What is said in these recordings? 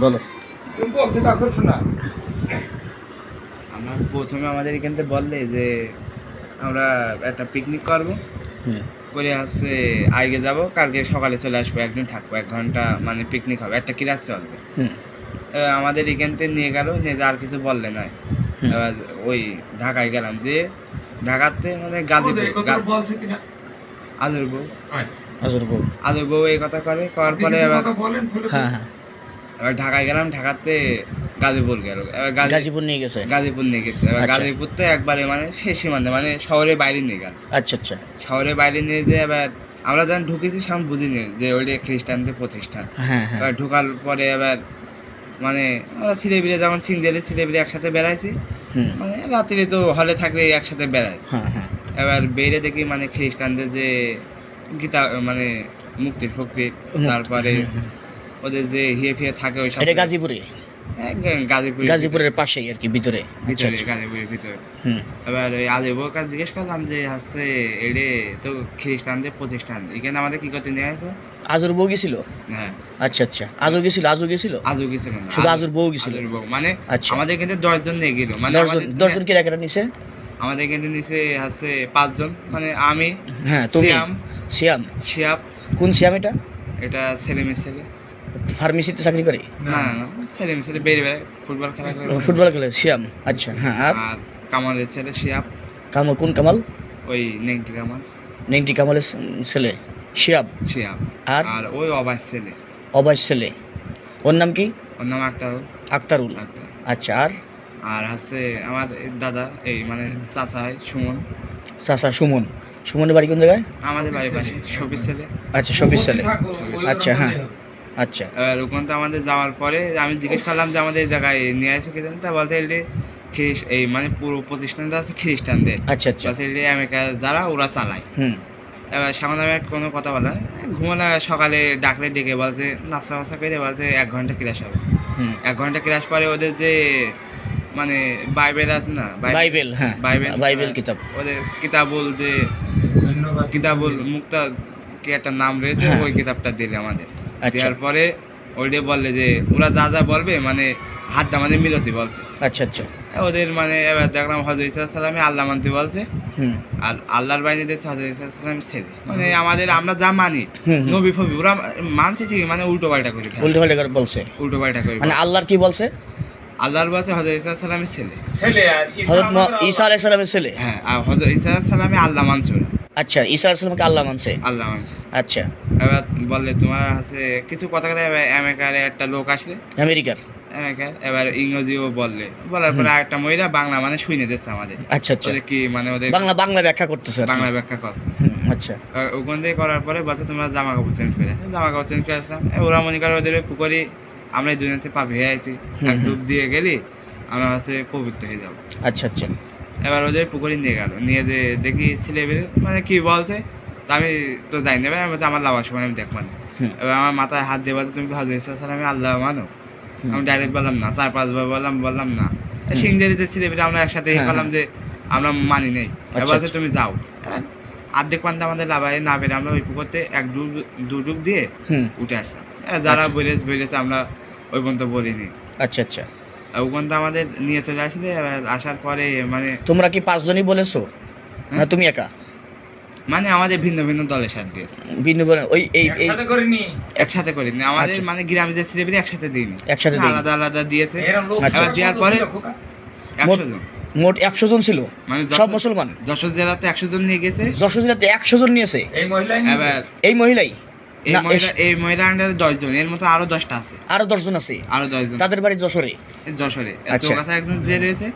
বলো। আমরা প্রথমে আমাদের এখান থেকে বললে যে আমরা একটা পিকনিক করব। করে হচ্ছে আগে যাব কালকে সকালে চলে আসব একদিন থাকব এক ঘণ্টা মানে পিকনিক হবে একটা ক্লাস চলবে। আমাদের এখান থেকে নিয়ে গেল নিয়ে যে আর কিছু বললে নয় এবার ওই ঢাকায় গেলাম যে ঢাকাতে মানে গাজীপুর বউ আচ্ছা আজর বউ আদর বউ এই কথা করে করার পরে বলেন। হ্যাঁ হ্যাঁ। এবার ঢাকায় গেলাম ঢাকাতে গাজীপুর গেল। এবার গাজীপুর নিয়ে গেছে? গাজীপুর নিয়ে গেছে। এবার আচ্ছা। গাজীপুর তো একবারে মানে শেষ সীমান্তে মানে শহরের বাইরে নিয়ে গেল। আচ্ছা আচ্ছা। শহরের বাইরে নিয়ে যে এবার আমরা যখন ঢুকেছি সেমন বুঝিনি যে ওইটা খ্রিস্টানদের প্রতিষ্ঠান। হ্যাঁ হ্যাঁ। এবার ঢোকার পরে এবার মানে আমরা ছিলেবিলে যেমন সিঙ্গেলে ছিলেবিলে একসাথে বেড়াইছি মানে রাত্রে তো হলে থাকলে একসাথে বেড়াই। হ্যাঁ এবার বেড়ে দেখি মানে খ্রিস্টানদের যে গীতা মানে মুক্তি শক্তি তারপরে। ওদের যে হিয়ে ফিয়ে থাকে ওই এটা গাজীপুরে? হ্যাঁ, গাজীপুর গাজীপুরের পাশেই আর কি ভিতরে। আচ্ছা ভিতরে আচ্ছা গাজীপুরের ভিতরে। এবার ওই কাছে জিজ্ঞেস করলাম যে হচ্ছে এড়ে তো খ্রিস্টানদের প্রতিষ্ঠান এখানে আমাদের কি করতে নিয়ে আজর বউ গেছিল? হ্যাঁ। আচ্ছা আচ্ছা। আজও গেছিল? আজও গেছিল? আজও গেছিল শুধু আজর বউ গেছিল? মানে আচ্ছা। আমাদের কিন্তু দশজন নিয়ে গেল। মানে দশজন কি রাখাটা নিছে? আমাদের কিন্তু নিচে আছে পাঁচজন মানে আমি হ্যাঁ তুমি। সিয়াম শিয়াব কোন সিয়াম এটা? এটা ছেলে মেয়ে ছেলে। ফার্মেসিতে চাকরি করে? না ছেলে ছেলে বেড়ে বেড়ে ফুটবল খেলা করে। ফুটবল খেলে সিয়াম আচ্ছা হ্যাঁ আর? কামালের ছেলে শিয়াব কামাল কোন কামাল? ওই নেংটি কামাল। নেংটি কামালের ছেলে শিয়াব শিয়াব আর? আর ওই অবাস ছেলে। অবাস ছেলে। ওর নাম কি? ওর নাম আক্তার আক্তারুল। আক্তার আচ্ছা আর? আর আছে আমার দাদা এই মানে চাচা হয় সুমন। চাচা সুমন। সুমনের বাড়ি কোন জায়গায়? আমাদের বাড়ির পাশে সবির ছেলে। আচ্ছা শফিস ছেলে। আচ্ছা, হ্যাঁ। আচ্ছা। এবার ওখান থেকে আমাদের যাওয়ার পরে আমি জিজ্ঞেস করলাম যে আমাদের এই জায়গায় নিয়ে আসো কি জানি। তা বলতে এলে এই মানে পুরো প্রতিষ্ঠানটা আছে খ্রিস্টানদের। আচ্ছা আচ্ছা। বলতে এলে আমেরিকা যারা ওরা চালায়। হুম। এবার সামনে আমি কোনো কথা বলা ঘুমানো সকালে ডাকলে ডেকে বলছে নাস্তা বাস্তা করে বলছে এক ঘণ্টা ক্লাস হবে। হুম। এক ঘণ্টা ক্লাস পরে ওদের যে মানে বাইবেল আছে না? বাইবেল হ্যাঁ। বাইবেল বাইবেল কিতাব। ওদের কিতাবুল যে কিতাবুল মুক্তা কি একটা নাম রয়েছে হ্যাঁ। ওই কিতাবটা দিলে আমাদের। দেওয়ার পরে ওইটা বললে যে ওরা যা যা বলবে মানে হাতটা আমাদের মিলতে বলছে। আচ্ছা আচ্ছা। ওদের মানে এবার দেখলাম হজরত ইসলামে আল্লাহ মানতে বলছে। আর আল্লাহর বাইরে হজরত ইসলামের ছেলে। মানে আমাদের আমরা যা মানি। নবী ফবি ওরা মানছে ঠিক মানে উল্টো পাল্টা করে উল্টো পাল্টা করে বলছে। উল্টো পাল্টা করে মানে আল্লাহর কি বলছে? আল্লাহর বলছে হজরত ইসলামের ছেলে। ছেলে আর ঈসা ঈসা আলাইহিস সালামের ছেলে। হ্যাঁ আর হজরত ইসলামে আল্লাহ মানছে ওরা। আচ্ছা ঈসা আলাইহিস আল্লাহ মানছে? আল্লাহ মানছে। আচ্ছা। এবার বললে তোমার আছে কিছু কথা কথা আমেরিকার একটা লোক আসলে। আমেরিকার? এবার ইংরেজিও বললে। বলার পরে আরেকটা মহিলা বাংলা মানে শুনে দিচ্ছে আমাদের। আচ্ছা আচ্ছা। কি মানে ওদের বাংলা বাংলা ব্যাখ্যা করতেছে বাংলা ব্যাখ্যা করছে। আচ্ছা। ওখান থেকে করার পরে বলছে তোমরা জামা কাপড় চেঞ্জ করে। জামা কাপড় চেঞ্জ করে আসলাম। ওরা মনে করে ওদের পুকুরে আমরা এই দুজনে পা ভেয়ে আছি। ডুব দিয়ে গেলি আমরা হচ্ছে পবিত্র হয়ে যাব। আচ্ছা আচ্ছা। এবার ওদের পুকুরে নিয়ে গেল। নিয়ে যে দেখি ছেলে মানে কি বলছে? তা আমি তো জানি না আমি আমার লাভার সময় আমি দেখব না। এবার আমার মাথায় হাত দিয়ে বলছে তুমি হজরত সালামে আল্লাহ মানো। আমি ডাইরেক্ট বললাম না চার পাঁচবার বললাম বললাম না। সিংজারিতে ছেলে বেলে আমরা একসাথে হ্যাঁ, করলাম যে আমরা মানি নেই। আচ্ছা, এবার বলছে আচ্ছা। তুমি যাও। এবার অর্ধেক পান্তা আমাদের লাভায় না পেরে আমরা ওই পুকুরতে এক ডুব দু ডুব দিয়ে উঠে আসলাম। যারা আচ্ছা। বলে বলেছে আমরা ওই পর্যন্ত বলিনি। আচ্ছা আচ্ছা। ওখান থেকে আমাদের নিয়ে চলে আসলে এবার আসার পরে মানে তোমরা কি পাঁচজনই বলেছ? না হ্যাঁ। তুমি একা? মানে আমাদের ভিন্ন ভিন্ন দলের সাথে দিয়েছে ভিন্ন বলে ওই এই এই একসাথে করিনি। একসাথে করিনি। আমাদের আচ্ছা। মানে গ্রামে যে ছেলেপেলে একসাথে দিইনি। একসাথে দিইনি। আলাদা আলাদা দিয়েছে। এরা আচ্ছা। এবার দেওয়ার পরে। একশো জন। মোট একশো জন ছিল? মানে সব মুসলমান? যশোর জেলাতে একশো জন নিয়ে গেছে যশোর জেলাতে একশো জন নিয়েছে? এই মহিলাই এবার এই মহিলাই? এই আন্ডারে জন এর মতো আরও দশটা আছে। আরও দশজন আছে? আরও দশ জন তাদের বাড়ি যশোরে? যশোরে। আচ্ছা। একজন যে রয়েছে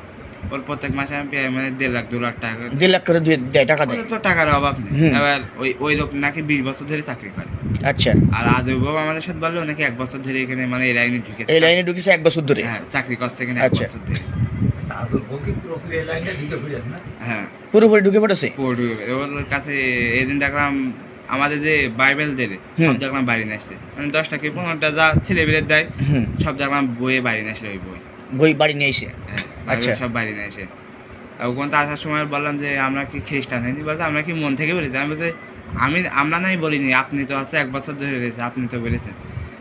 ওর প্রত্যেক মাসে আমি পেয়ে মানে দেড় লাখ দু লাখ টাকা দেড় লাখ করে দিয়ে- টাকা দেয়? তো টাকার অভাব নেই। এবার ওই ওই লোক নাকি বিশ বছর ধরে চাকরি করে। আচ্ছা। আর আদৌ বাবু আমাদের সাথে বলল নাকি এক বছর ধরে এখানে মানে এই লাইনে ঢুকেছে? এই লাইনে ঢুকেছে এক বছর ধরে? হ্যাঁ চাকরি করছে এখানে এক আচ্ছা। বছর ধরে। পুরোপুরি ঢুকে ফিরেছে হ্যাঁ। পুরোপুরি ঢুকে পড়েছে। ওর কাছে এদিন দেখলাম আমাদের যে বাইবেল দেবে। সব দেখলাম বাড়ি নিয়ে আসলে। মানে দশটা কি পনেরোটা যা ছেলে বেলের দেয় সব দেখলাম বইয়ে বাড়ি নিয়ে আসলে ওই বই। বই বাড়ি নিয়ে এসে? হ্যাঁ আচ্ছা। সব বাড়ি নিয়ে আসে। আর ওখান থেকে আসার সময় বললাম যে আমরা কি খ্রিস্টান হয়নি বলছে আমরা কি মন থেকে বলেছি? আমি বলছি আমি আমরা নাই বলিনি আপনি তো আছে এক বছর ধরে রয়েছে আপনি তো বলেছেন।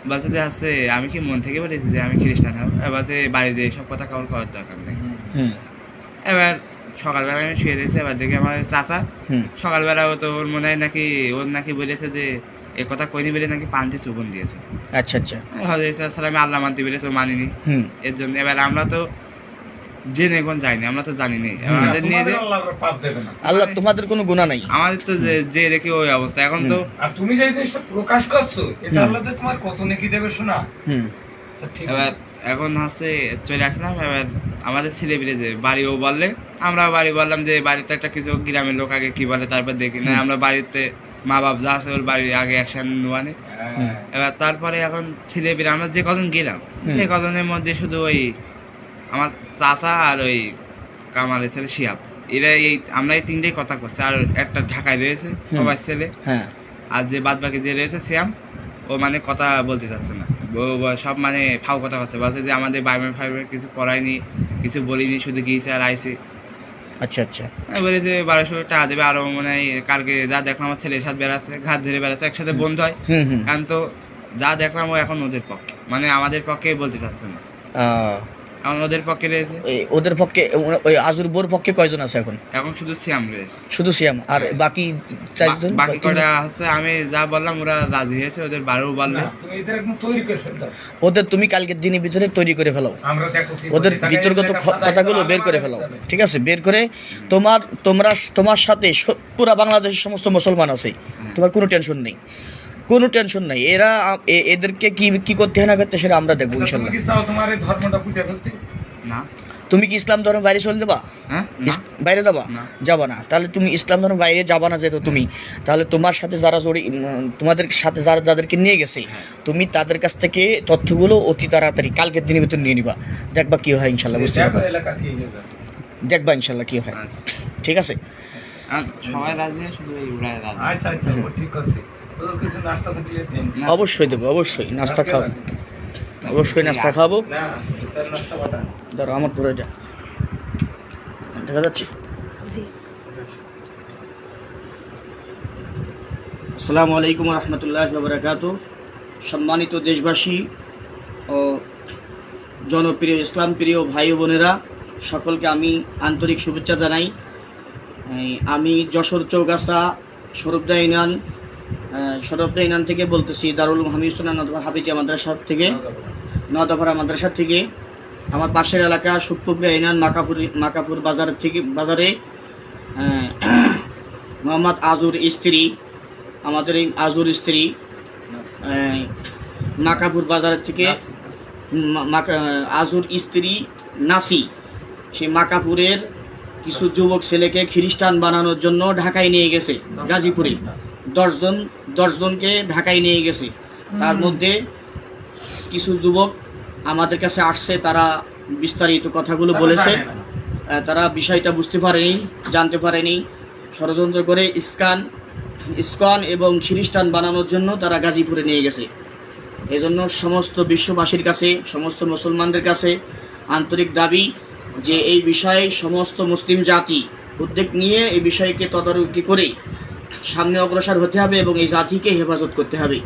বলছে যে আছে আমি কি মন থেকে বলেছি যে আমি খ্রিস্টান হব? এবার বলছে বাড়িতে এইসব কথা কাউর করার দরকার নেই। এবার সকালবেলা আমি শুয়ে দিয়েছি এবার দেখি আমার চাচা। সকালবেলা ও তো ওর মনে হয় নাকি ওর নাকি বলেছে যে এ কথা কইনি বলে নাকি পান্তি চুবন দিয়েছে। আচ্ছা আচ্ছা। হজরত সালামে আল্লাহ মানতে বলেছে ও মানিনি। এর জন্য এবার আমরা তো জেনে এখন যাইনি আমরা তো জানি নি। আমাদের নিয়ে যে তোমাদের আল্লাহ পাপ দেবে না। আল্লাহ তোমাদের কোনো গুণা নাই। আমাদের তো যে যে দেখি ওই অবস্থা। এখন তো আর তুমি যে জিনিসটা প্রকাশ করছ এটা আল্লাহ যে তোমার কত নেকি দেবে শোনা। হুম। এবার এখন হচ্ছে চলে আসলাম। এবার আমাদের ছেলে পেলে যে বাড়ি ও বললে আমরা বাড়ি বললাম যে বাড়িতে একটা কিছু গ্রামের লোক আগে কি বলে তারপর দেখি না আমরা বাড়িতে মা বাপ যা আছে ওর বাড়ি আগে নোয়ানে হ্যাঁ। এবার তারপরে এখন ছেলে পেলে আমরা যে কজন গেলাম। সেই কজনের মধ্যে শুধু ওই আমার চাচা আর ওই কামালের ছেলে শিয়াব এরা এই আমরা এই তিনটেই কথা করছি আর একটা ঢাকায় রয়েছে সবার ছেলে। হ্যাঁ। আর যে বাদ বাকি যে রয়েছে শ্যাম ও মানে কথা বলতে চাচ্ছে না। সব মানে ফাও কথা বলছে। বলছে যে আমাদের বাইবেল ফাইবেল কিছু পড়ায়নি কিছু বলিনি শুধু গিয়েছে আর আইসে আচ্ছা আচ্ছা। আমি বলেছে বারোশো টাকা দেবে আরও মনে কালকে যা দেখলাম আমার ছেলের সাথে বেড়াচ্ছে ঘাট ধরে বেড়াচ্ছে একসাথে বন্ধু হয়। কারণ তো যা দেখলাম ও এখন ওদের পক্ষে মানে আমাদের পক্ষে বলতে চাচ্ছে না। ওদের পক্ষে রয়েছে। ওদের পক্ষে ওই আজুর বোর পক্ষে কয়জন আছে এখন? এখন শুধু শ্যাম রয়েছে। শুধু সিয়াম আর বাকি চারজন? বাকি কটা হচ্ছে আমি যা বললাম ওরা রাজি হয়েছে ওদের বারো বলবে। না, তুমি এদের একদম তৈরি করে ফেলতে ওদের তুমি কালকের দিনের ভিতরে তৈরি করে ফেলাও। আমরা দেখো ওদের বিতর্কত কথা কথাগুলো বের করে ফেলাও। ঠিক আছে? বের করে তোমার তোমরা তোমার সাথে পুরা বাংলাদেশের সমস্ত মুসলমান আছে। তোমার কোনো টেনশন নেই। কোনো টেনশন নাই। এরা এদেরকে কি কি করতে হয় না করতে সেটা আমরা দেখব তুমি ইনশাল্লাহ। কি চাও তোমার এই ধর্মটা ফুটে ফেলতে? না। তুমি কি ইসলাম ধর্ম বাইরে চলে যাবা? হ্যাঁ? বাইরে যাবা। যাবা না। তাহলে তুমি ইসলাম ধর্ম বাইরে যাবা না যেহেতু তুমি। তাহলে তোমার সাথে যারা জড়ি তোমাদের সাথে যারা যাদেরকে নিয়ে গেছে হ্যাঁ। তুমি তাদের কাছ থেকে তথ্যগুলো অতি তাড়াতাড়ি কালকের দিনের ভিতর নিয়ে নিবা। দেখবা কি হয় ইনশাল্লাহ বুঝতে পারবা? দেখবা ইনশাল্লাহ কি হয়। আচ্ছা। ঠিক আছে? সবাই রাজি শুধু এই রাজি। আচ্ছা আচ্ছা ঠিক আছে। কিছু নাস্তা তো দিয়ে দিন। অবশ্যই দেবো অবশ্যই। নাস্তা খাওয়াবো অবশ্যই নাস্তা খাওয়াবো না তার নাস্তা বাটা। ধরো আমার পরে যা। দেখা যাচ্ছে? আসসালামু আলাইকুম রহমতুল্লাহ বরকাত সম্মানিত দেশবাসী ও জনপ্রিয় ইসলাম প্রিয় ভাই বোনেরা সকলকে আমি আন্তরিক শুভেচ্ছা জানাই। আমি যশোর চৌগাছা সরবদা ইনান সরবদা ইনান থেকে বলতেছি দারুল হামিদুল্লাহ নদভা হাফিজিয়া মাদ্রাসা থেকে নদাপাড়া মাদ্রাসা থেকে। আমার পাশের এলাকা সুটপুকুরা ইনান মাকাপুর মাকাপুর বাজার থেকে বাজারে মোহাম্মদ আজুর স্ত্রী আমাদের এই আজুর স্ত্রী মাকাপুর বাজার থেকে আজুর স্ত্রী নাসি সেই মাকাপুরের কিছু যুবক ছেলেকে খ্রিস্টান বানানোর জন্য ঢাকায় নিয়ে গেছে গাজীপুরে। দশজন দশজনকে ঢাকায় নিয়ে গেছে। তার মধ্যে কিছু যুবক আমাদের কাছে আসছে তারা বিস্তারিত কথাগুলো বলেছে। তারা বিষয়টা বুঝতে পারেনি জানতে পারেনি। ষড়যন্ত্র করে ইস্কান ইস্কন এবং খ্রিস্টান বানানোর জন্য তারা গাজীপুরে নিয়ে গেছে। এজন্য সমস্ত বিশ্ববাসীর কাছে সমস্ত মুসলমানদের কাছে আন্তরিক দাবি যে এই বিষয়ে সমস্ত মুসলিম জাতি উদ্যোগ নিয়ে এই বিষয়কে তদারকি করে সামনে অগ্রসর হতে হবে এবং এই জাতিকে হেফাজত করতে হবে।